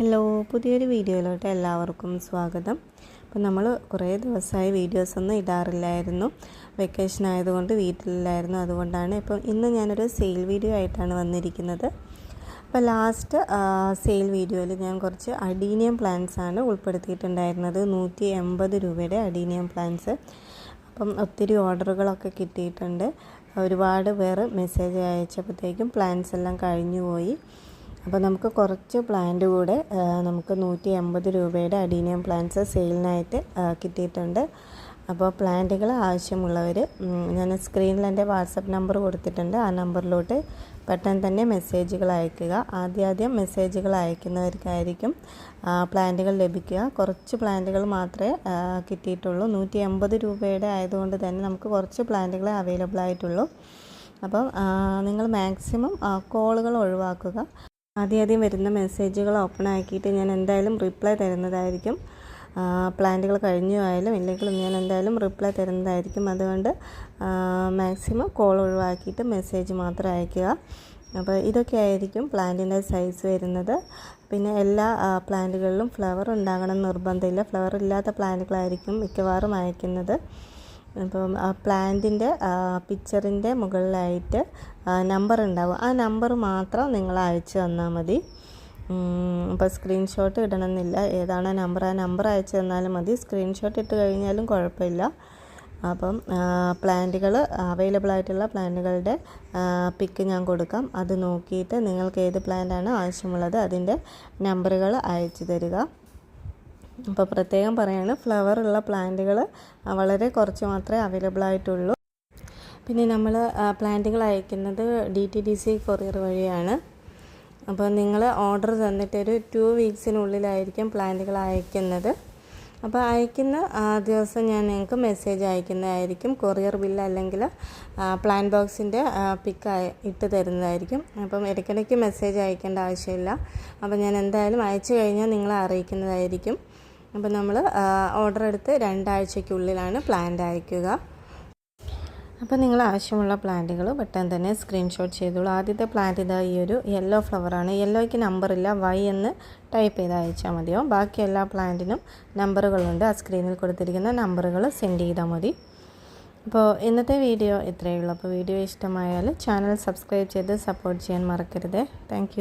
Hello പുതിയൊരു വീഡിയോയിലോട്ട് എല്ലാവർക്കും സ്വാഗതം. അപ്പോൾ നമ്മൾ കുറേ ദിവസമായി വീഡിയോസൊന്നും ഇടാറില്ലായിരുന്നു. വെക്കേഷൻ ആയതുകൊണ്ട് വീട്ടിലില്ലായിരുന്നു. അതുകൊണ്ടാണ് ഇപ്പം ഇന്ന് ഞാനൊരു സെയിൽ വീഡിയോ ആയിട്ടാണ് വന്നിരിക്കുന്നത്. അപ്പോൾ ലാസ്റ്റ് സെയിൽ വീഡിയോയിൽ ഞാൻ കുറച്ച് അഡീനിയം പ്ലാന്റ്സ് ആണ് ഉൾപ്പെടുത്തിയിട്ടുണ്ടായിരുന്നത്. നൂറ്റി എൺപത് രൂപയുടെ അഡീനിയം പ്ലാന്റ്സ്. അപ്പം ഒത്തിരി ഓർഡറുകളൊക്കെ കിട്ടിയിട്ടുണ്ട്. ഒരുപാട് പേർ മെസ്സേജ് അയച്ചപ്പോഴത്തേക്കും പ്ലാൻസ് എല്ലാം കഴിഞ്ഞു പോയി അപ്പോൾ നമുക്ക് കുറച്ച് പ്ലാന്റ് കൂടെ നമുക്ക് നൂറ്റി എൺപത് രൂപയുടെ അഡീനിയം പ്ലാന്റ്സ് സെയിലിനായിട്ട് കിട്ടിയിട്ടുണ്ട്. അപ്പോൾ പ്ലാന്റുകൾ ആവശ്യമുള്ളവർ ഞാൻ സ്ക്രീനിൽ എന്റെ വാട്സപ്പ് നമ്പർ കൊടുത്തിട്ടുണ്ട്. ആ നമ്പറിലോട്ട് പെട്ടെന്ന് തന്നെ മെസ്സേജുകൾ അയക്കുക. ആദ്യാദ്യം മെസ്സേജുകൾ അയക്കുന്നവർക്കായിരിക്കും പ്ലാന്റുകൾ ലഭിക്കുക. കുറച്ച് പ്ലാന്റുകൾ മാത്രമേ കിട്ടിയിട്ടുള്ളൂ. നൂറ്റി എൺപത് രൂപയുടെ ആയതുകൊണ്ട് തന്നെ നമുക്ക് കുറച്ച് പ്ലാന്റുകൾ അവൈലബിൾ ആയിട്ടുള്ളൂ. അപ്പം നിങ്ങൾ മാക്സിമം കോളുകൾ ഒഴിവാക്കുക. ആദ്യം ആദ്യം വരുന്ന മെസ്സേജുകൾ ഓപ്പൺ ആക്കിയിട്ട് ഞാൻ എന്തായാലും റിപ്ലൈ തരുന്നതായിരിക്കും. പ്ലാന്റുകൾ കഴിഞ്ഞു ആയാലും ഇല്ലെങ്കിലും ഞാൻ എന്തായാലും റിപ്ലൈ തരുന്നതായിരിക്കും. അതുകൊണ്ട് മാക്സിമം കോൾ ഒഴിവാക്കിയിട്ട് മെസ്സേജ് മാത്രം അയയ്ക്കുക. അപ്പോൾ ഇതൊക്കെ ആയിരിക്കും പ്ലാന്റിന്റെ സൈസ് വരുന്നത്. പിന്നെ എല്ലാ പ്ലാന്റുകളിലും ഫ്ലവർ ഉണ്ടാകണം നിർബന്ധമില്ല. ഫ്ലവർ ഇല്ലാത്ത പ്ലാന്റുകളായിരിക്കും മിക്കവാറും അയക്കുന്നത് അപ്പം ആ പ്ലാന്റിന്റെ പിക്ചറിന്റെ മുകളിലായിട്ട് നമ്പർ ഉണ്ടാവും. ആ നമ്പർ മാത്രം നിങ്ങൾ അയച്ചു തന്നാൽ മതി. അപ്പോൾ സ്ക്രീൻഷോട്ട് ഇടണമെന്നില്ല. ഏതാണ് നമ്പർ ആ നമ്പർ അയച്ചു തന്നാലും മതി. സ്ക്രീൻഷോട്ട് ഇട്ട് കഴിഞ്ഞാലും കുഴപ്പമില്ല. അപ്പം പ്ലാന്റുകൾ അവൈലബിൾ ആയിട്ടുള്ള പ്ലാന്റുകളുടെ പിക്ക് ഞാൻ കൊടുക്കാം. അത് നോക്കിയിട്ട് നിങ്ങൾക്ക് ഏത് പ്ലാന്റാണ് ആവശ്യമുള്ളത് അതിന്റെ നമ്പറുകൾ അയച്ചു തരിക. അപ്പോൾ പ്രത്യേകം പറയാണ് ഫ്ലവർ ഉള്ള പ്ലാന്റുകൾ വളരെ കുറച്ച് മാത്രമേ അവൈലബിൾ ആയിട്ടുള്ളൂ. പിന്നെ നമ്മൾ പ്ലാന്റുകൾ അയക്കുന്നത് D T D C courier വഴിയാണ്. അപ്പോൾ നിങ്ങൾ ഓർഡർ തന്നിട്ട് ഒരു ടു വീക്സിനുള്ളിലായിരിക്കും പ്ലാന്റുകൾ അയക്കുന്നത്. അപ്പോൾ അയക്കുന്ന ദിവസം ഞാൻ നിങ്ങൾക്ക് മെസ്സേജ് അയക്കുന്നതായിരിക്കും. കൊറിയർ ബില്ല് അല്ലെങ്കിൽ പ്ലാൻ ബോക്സിന്റെ പിക്ക് ഇട്ട് തരുന്നതായിരിക്കും. അപ്പം ഇടയ്ക്കിടയ്ക്ക് മെസ്സേജ് അയക്കേണ്ട ആവശ്യമില്ല. അപ്പോൾ ഞാൻ എന്തായാലും അയച്ചു കഴിഞ്ഞാൽ നിങ്ങളെ അറിയിക്കുന്നതായിരിക്കും. അപ്പോൾ നമ്മൾ ഓർഡർ എടുത്ത് രണ്ടാഴ്ചയ്ക്കുള്ളിലാണ് പ്ലാന്റ് അയക്കുക. അപ്പോൾ നിങ്ങൾ ആവശ്യമുള്ള പ്ലാന്റുകൾ പെട്ടെന്ന് തന്നെ സ്ക്രീൻഷോട്ട് ചെയ്തോളൂ. ആദ്യത്തെ പ്ലാന്റ് ഇതാ ഈ ഒരു യെല്ലോ ഫ്ലവറാണ് യെല്ലോയ്ക്ക് നമ്പറില്ല വൈ എന്ന് ടൈപ്പ് ചെയ്ത് അയച്ചാൽ മതിയോ? ബാക്കി എല്ലാ പ്ലാന്റിനും നമ്പറുകളുണ്ട് ആ സ്ക്രീനിൽ കൊടുത്തിരിക്കുന്ന നമ്പറുകൾ സെൻഡ് ചെയ്താൽ മതി. അപ്പോൾ ഇന്നത്തെ വീഡിയോ ഇത്രയേ ഉള്ളൂ. അപ്പോൾ വീഡിയോ ഇഷ്ടമായാൽ ചാനൽ സബ്സ്ക്രൈബ് ചെയ്ത് സപ്പോർട്ട് ചെയ്യാൻ മറക്കരുത്. താങ്ക്